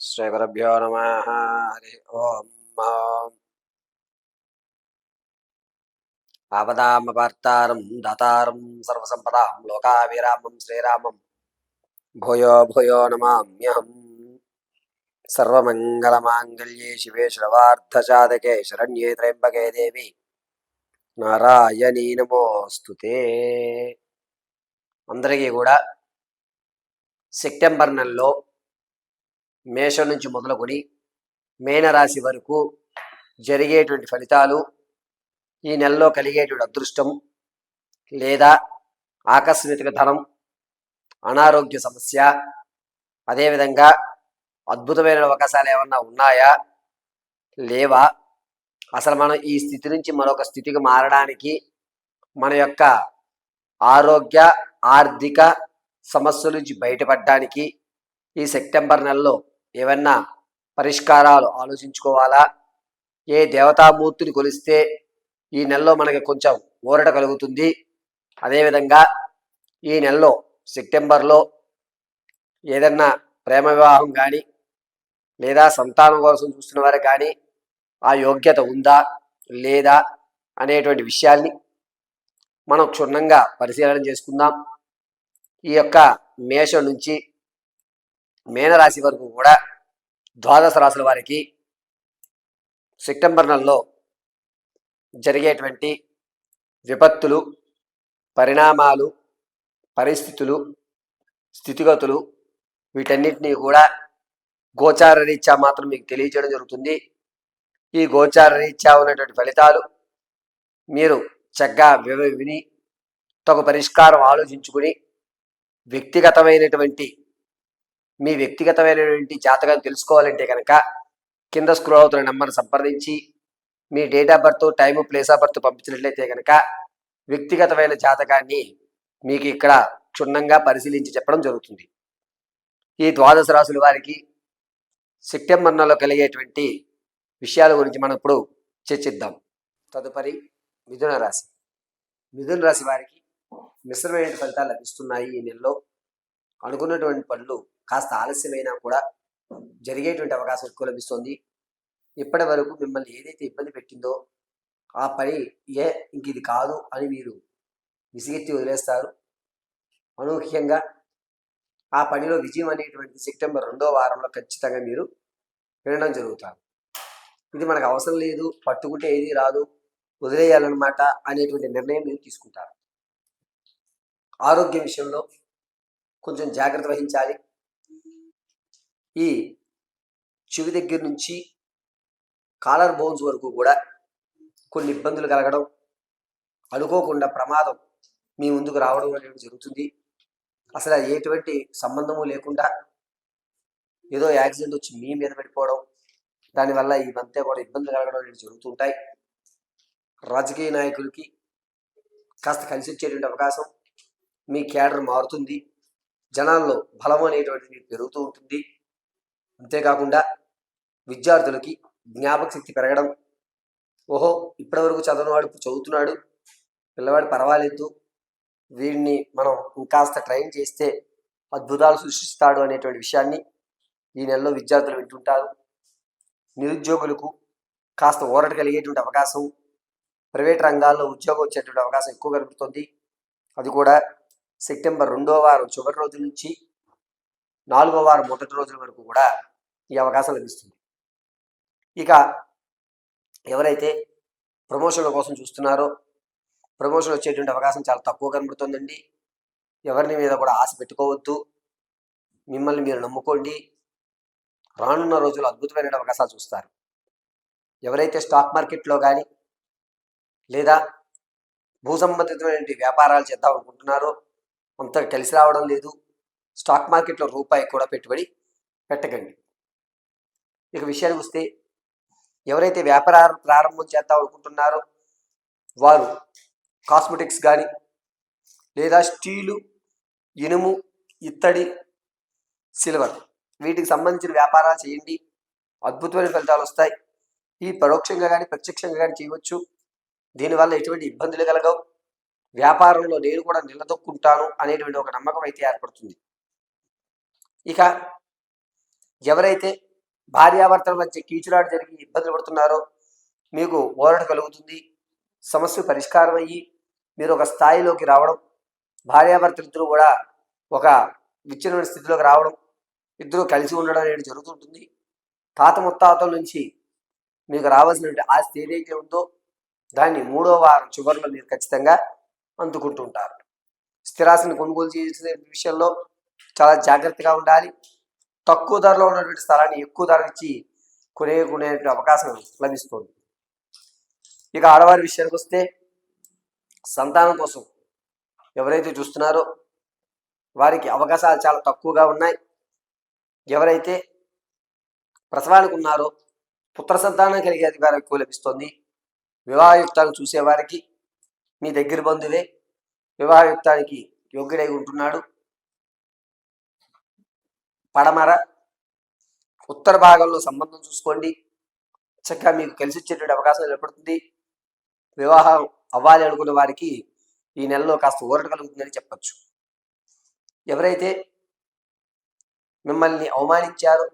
శ్రీగురుభ్యో నమ హరి ఓం ఆపదామపార్తారం దాతారం సర్వసంపదాం లోకాభిరామం శ్రీరామం భూయో భూయో నమామ్యహం సర్వమంగళమాంగళ్యే శివే శ్రవార్థసాధకే శరణ్యే త్రయంబకే దేవి నారాయణీ నమోస్తుతే అందరికీ కూడా సెప్టెంబర్ నెలలో మేషం నుంచి మొదలుకొని మేనరాశి వరకు జరిగేటువంటి ఫలితాలు ఈ నెలలో కలిగేటువంటి అదృష్టం లేదా ఆకస్మిక ధనం అనారోగ్య సమస్య అదేవిధంగా అద్భుతమైన అవకాశాలు ఏమన్నా ఉన్నాయా? లేవా? అసలు మనం ఈ స్థితి నుంచి మరొక స్థితికి మారడానికి మన యొక్క ఆరోగ్య ఆర్థిక సమస్యల నుంచి బయటపడడానికి ఈ సెప్టెంబర్ నెలలో ఏమన్నా పరిష్కారాలు ఆలోచించుకోవాలా? ఏ దేవతామూర్తిని కొలిస్తే ఈ నెలలో మనకి కొంచెం ఊరట కలుగుతుంది? అదేవిధంగా ఈ నెలలో సెప్టెంబర్లో ఏదన్నా ప్రేమ వివాహం కానీ లేదా సంతానం కోసం చూస్తున్న వారు కానీ ఆ యోగ్యత ఉందా లేదా అనేటువంటి విషయాల్ని మనం క్షుణ్ణంగా పరిశీలన చేసుకుందాం. ఈ యొక్క మేషం నుంచి మేనరాశి వరకు కూడా ద్వాదశ రాశుల వారికి సెప్టెంబర్ నెలలో జరిగేటువంటి విపత్తులు పరిణామాలు పరిస్థితులు స్థితిగతులు వీటన్నిటినీ కూడా గోచార రీత్యా మాత్రం మీకు తెలియజేయడం జరుగుతుంది. ఈ గోచార రీత్యా ఉన్నటువంటి ఫలితాలు మీరు చక్కగా వివ- విని తగు పరిష్కారం ఆలోచించుకుని వ్యక్తిగతమైనటువంటి మీ వ్యక్తిగతమైనటువంటి జాతకాన్ని తెలుసుకోవాలంటే కనుక కింద స్క్రోల్ అవుతున్న నెంబర్ని సంప్రదించి మీ date of birth time place of birth పంపించినట్లయితే కనుక వ్యక్తిగతమైన జాతకాన్ని మీకు ఇక్కడ క్షుణ్ణంగా పరిశీలించి చెప్పడం జరుగుతుంది. ఈ ద్వాదశ రాసుల వారికి సెప్టెంబర్ నెలలో కలిగేటువంటి విషయాల గురించి మనం ఇప్పుడు చర్చిద్దాం. తదుపరి మిథున రాశి. మిథున రాశి వారికి మిశ్రమైన ఫలితాలు లభిస్తున్నాయి ఈ నెలలో. అనుకున్నటువంటి పనులు కాస్త ఆలస్యమైనా కూడా జరిగేటువంటి అవకాశం ఎక్కువ లభిస్తుంది. ఇప్పటి వరకు మిమ్మల్ని ఏదైతే ఇబ్బంది పెట్టిందో ఆ పని ఏ ఇంక ఇది కాదు అని మీరు విసిగెత్తి వదిలేస్తారు. అనూహ్యంగా ఆ పనిలో విజయం అనేటువంటి సెప్టెంబర్ రెండో వారంలో ఖచ్చితంగా మీరు వినడం జరుగుతారు. ఇది మనకు అవసరం లేదు పట్టుకుంటే ఏది రాదు వదిలేయాలన్నమాట అనేటువంటి నిర్ణయం మీరు తీసుకుంటారు. ఆరోగ్య విషయంలో కొంచెం జాగ్రత్త వహించాలి. ఈ చెవి దగ్గర నుంచి కాలర్ బోన్స్ వరకు కూడా కొన్ని ఇబ్బందులు కలగడం అనుకోకుండా ప్రమాదం మీ ముందుకు రావడం అనేది జరుగుతుంది. అసలు అది ఎటువంటి సంబంధము లేకుండా ఏదో యాక్సిడెంట్ వచ్చి మీ మీద పడిపోవడం దానివల్ల ఇవంతా కూడా ఇబ్బందులు కలగడం అనేది జరుగుతుంటాయి రాజకీయ నాయకులకి కాస్త కలిసి వచ్చేటువంటి అవకాశం మీ క్యాడర్ మారుతుంది. జనాల్లో బలం అనేటువంటిది పెరుగుతూ ఉంటుంది. అంతేకాకుండా విద్యార్థులకి జ్ఞాపక శక్తి పెరగడం. ఓహో ఇప్పటివరకు చదవనివాడు ఇప్పుడు చదువుతున్నాడు. పిల్లవాడు పర్వాలేదు. వీడిని మనం ఇంకాస్త ట్రైన్ చేస్తే అద్భుతాలు సృష్టిస్తాడు అనేటువంటి విషయాన్ని ఈ నెలలో విద్యార్థులు వింటుంటారు. నిరుద్యోగులకు కాస్త ఊరట కలిగేటువంటి అవకాశం. ప్రైవేట్ రంగాల్లో ఉద్యోగం వచ్చేటువంటి అవకాశం ఎక్కువ కలుగుతుంది అది కూడా సెప్టెంబర్ రెండో వారం చివరి రోజు నుంచి నాలుగో వారం మొదటి రోజుల వరకు కూడా ఈ అవకాశం లభిస్తుంది. ఇక ఎవరైతే ప్రమోషన్ల కోసం చూస్తున్నారో ప్రమోషన్ వచ్చేటువంటి అవకాశం చాలా తక్కువ కనబడుతుందండి. ఎవరిని మీద కూడా ఆశ పెట్టుకోవద్దు. మిమ్మల్ని మీరు నమ్ముకోండి. రానున్న రోజులు అద్భుతమైన అవకాశాలు చూస్తారు. ఎవరైతే స్టాక్ మార్కెట్లో కానీ లేదా భూ సంబంధితమైన వ్యాపారాలు చేద్దాం అనుకుంటున్నారో అంత కలిసి రావడం లేదు. స్టాక్ మార్కెట్లో రూపాయి కూడా పెట్టుబడి పెట్టకండి. ఇక విషయానికి వస్తే ఎవరైతే వ్యాపారం ప్రారంభం చేద్దాం అనుకుంటున్నారో వారు కాస్మెటిక్స్ కానీ లేదా స్టీలు ఇనుము ఇత్తడి సిల్వర్ వీటికి సంబంధించిన వ్యాపారాలు చేయండి. అద్భుతమైన ఫలితాలు వస్తాయి. ఈ పరోక్షంగా కానీ ప్రత్యక్షంగా కానీ చేయవచ్చు. దీనివల్ల ఎటువంటి ఇబ్బందులు కలగవు. వ్యాపారంలో నేను కూడా నిలదొక్కుంటాను అనేటువంటి ఒక నమ్మకం అయితే ఏర్పడుతుంది. ఇక ఎవరైతే భార్యాభర్తల మధ్య కీచులాట జరిగి ఇబ్బందులు పడుతున్నారో మీకు ఓరట కలుగుతుంది సమస్య పరిష్కారం అయ్యి మీరు ఒక స్థాయిలోకి రావడం భార్యాభర్తలిద్దరూ కూడా ఒక విచ్ఛిన్నమైన స్థితిలోకి రావడం ఇద్దరు కలిసి ఉండడం అనేది జరుగుతుంటుంది. తాత ముత్తాతల నుంచి మీకు రావాల్సినటువంటి ఆస్తి ఏదైతే ఉందో దాన్ని మూడో వారం చివరిలో మీరు ఖచ్చితంగా అందుకుంటుంటారు. స్థిరాస్తిని కొనుగోలు చేసే విషయంలో చాలా జాగ్రత్తగా ఉండాలి. తక్కువ ధరలో ఉన్నటువంటి స్థలాన్ని ఎక్కువ ధర ఇచ్చి కొనేకునే అవకాశం లభిస్తుంది. ఇక ఆడవారి విషయానికి వస్తే సంతానం కోసం ఎవరైతే చూస్తున్నారో వారికి అవకాశాలు చాలా తక్కువగా ఉన్నాయి. ఎవరైతే ప్రసవానికి ఉన్నారో పుత్ర సంతానం కలిగే అధికారం ఎక్కువ లభిస్తుంది. వివాహయుక్తాలు చూసేవారికి మీ దగ్గర బంధువే. వివాహయుక్తానికి యోగ్యుడై ఉంటున్నాడు. పడమర. ఉత్తర భాగంలో సంబంధం చూసుకోండి. చక్కగా మీకు కలిసి వచ్చేటువంటి అవకాశం ఏర్పడుతుంది. వివాహం అవ్వాలి అనుకున్న వారికి ఈ నెలలో కాస్త ఊరట కలుగుతుందని చెప్పచ్చు. ఎవరైతే మిమ్మల్ని అవమానించారో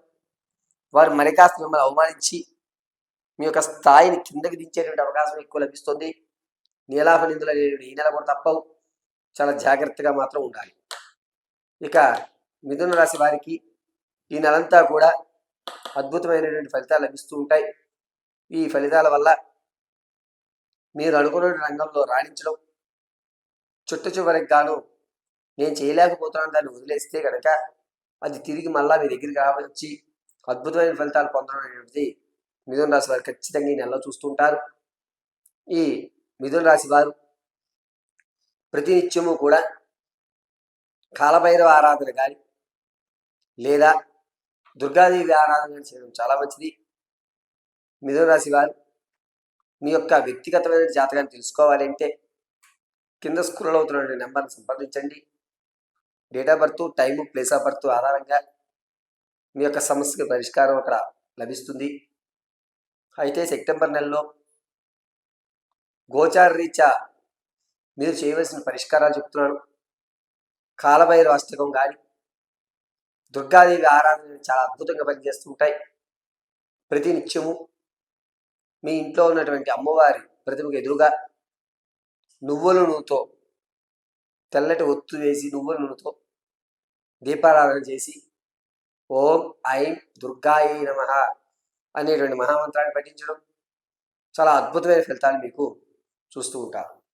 వారు మరి కాస్త మిమ్మల్ని అవమానించి మీ యొక్క స్థాయిని కిందకి దించేటువంటి అవకాశం ఎక్కువ లభిస్తుంది. నీలాభ నిందులు అనేవి ఈ నెల కూడా తప్పవు. చాలా జాగ్రత్తగా మాత్రం ఉండాలి. ఇక మిథున రాశి వారికి ఈ నెలంతా కూడా అద్భుతమైనటువంటి ఫలితాలు లభిస్తూ ఉంటాయి. ఈ ఫలితాల వల్ల మీరు అనుకున్న రంగంలో రాణించడం చుట్ట చివరికి గాను నేను చేయలేకపోతున్నాను దాన్ని వదిలేస్తే కనుక అది తిరిగి మళ్ళా మీ దగ్గరికి రావచ్చి అద్భుతమైన ఫలితాలు పొందడం అనేటువంటిది మిథున రాశి వారు ఖచ్చితంగా ఈ నెలలో చూస్తుంటారు ఈ మిథున రాశి వారు ప్రతినిత్యము కూడా కాలభైరవ ఆరాధన కానీ లేదా దుర్గాదేవి ఆరాధన కానీ చేయడం చాలా మంచిది. మిథున రాశి వారు మీ యొక్క వ్యక్తిగతమైన జాతకాన్ని తెలుసుకోవాలంటే కింద స్క్రోల్ అవుతున్న నెంబర్ని సంప్రదించండి. Date of birth time place of birth ఆధారంగా మీ యొక్క సమస్యకి పరిష్కారం అక్కడ లభిస్తుంది. అయితే సెప్టెంబర్ నెలలో గోచార రీత్యా మీరు చేయవలసిన పరిష్కారాలు చెప్తున్నాను కాలభైరవ అష్టకం కానీ దుర్గాదేవి ఆరాధన చాలా అద్భుతంగా పనిచేస్తుంటాయి ప్రతి నిత్యము మీ ఇంట్లో ఉన్నటువంటి అమ్మవారి ప్రతిమకు ఎదురుగా నువ్వుల నూనెతో తెల్లటి ఒత్తు వేసి నువ్వుల నూనెతో దీపారాధన చేసి ఓం ఐం దుర్గాయ నమ అనేటువంటి మహామంత్రాన్ని పఠించడం చాలా అద్భుతమైన ఫలితాలు మీకు చూస్తూ ఉంటారు.